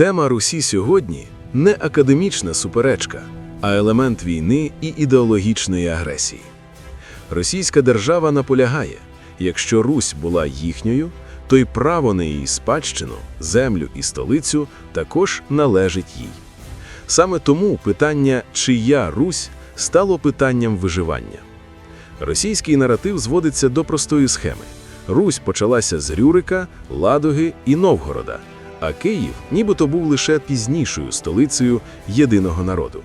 Тема Русі сьогодні не академічна суперечка, а елемент війни і ідеологічної агресії. Російська держава наполягає, якщо Русь була їхньою, то й право на її спадщину, землю і столицю також належить їй. Саме тому питання «чия Русь» стало питанням виживання. Російський наратив зводиться до простої схеми. Русь почалася з Рюрика, Ладоги і Новгорода, а Київ нібито був лише пізнішою столицею єдиного народу.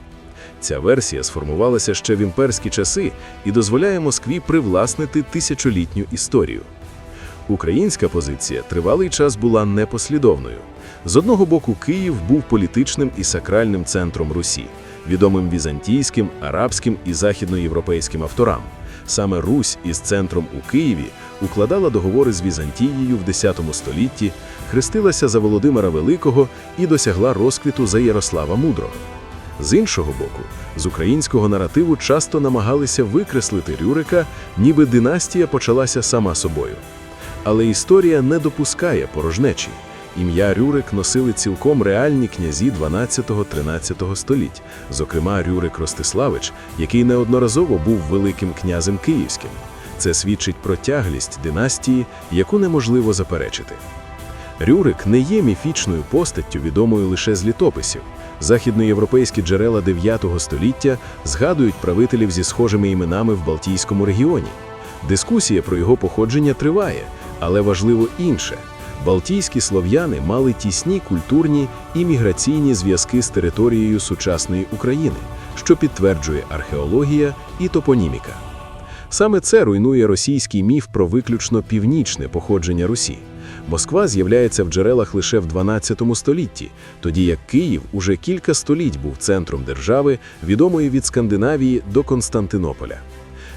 Ця версія сформувалася ще в імперські часи і дозволяє Москві привласнити тисячолітню історію. Українська позиція тривалий час була непослідовною. З одного боку, Київ був політичним і сакральним центром Русі, відомим візантійським, арабським і західноєвропейським авторам. Саме Русь із центром у Києві укладала договори з Візантією в X столітті, хрестилася за Володимира Великого і досягла розквіту за Ярослава Мудрого. З іншого боку, з українського наративу часто намагалися викреслити Рюрика, ніби династія почалася сама собою. Але історія не допускає порожнечі. Ім'я Рюрик носили цілком реальні князі 12-13 століть, зокрема Рюрик Ростиславич, який неодноразово був великим князем київським. Це свідчить про тяглість династії, яку неможливо заперечити. Рюрик не є міфічною постаттю, відомою лише з літописів. Західноєвропейські джерела 9 століття згадують правителів зі схожими іменами в Балтійському регіоні. Дискусія про його походження триває, але важливо інше. Балтійські слов'яни мали тісні культурні і міграційні зв'язки з територією сучасної України, що підтверджує археологія і топоніміка. Саме це руйнує російський міф про виключно північне походження Русі. Москва з'являється в джерелах лише в 12 столітті, тоді як Київ уже кілька століть був центром держави, відомої від Скандинавії до Константинополя.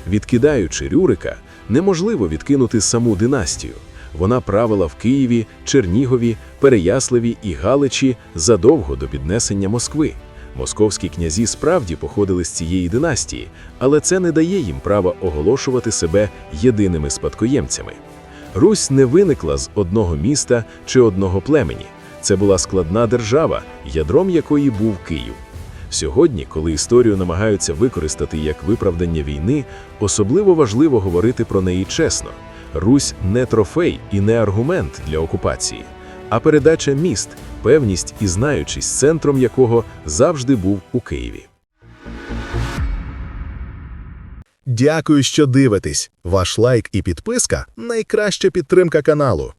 Відкидаючи Рюрика, неможливо відкинути саму династію. Вона правила в Києві, Чернігові, Переяславі і Галичі задовго до піднесення Москви. Московські князі справді походили з цієї династії, але це не дає їм права оголошувати себе єдиними спадкоємцями. Русь не виникла з одного міста чи одного племені. Це була складна держава, ядром якої був Київ. Сьогодні, коли історію намагаються використати як виправдання війни, особливо важливо говорити про неї чесно. Русь не трофей і не аргумент для окупації, а передача міст, певність і знаючість, центром якого завжди був у Києві. Дякую, що дивитесь. Ваш лайк і підписка найкраща підтримка каналу.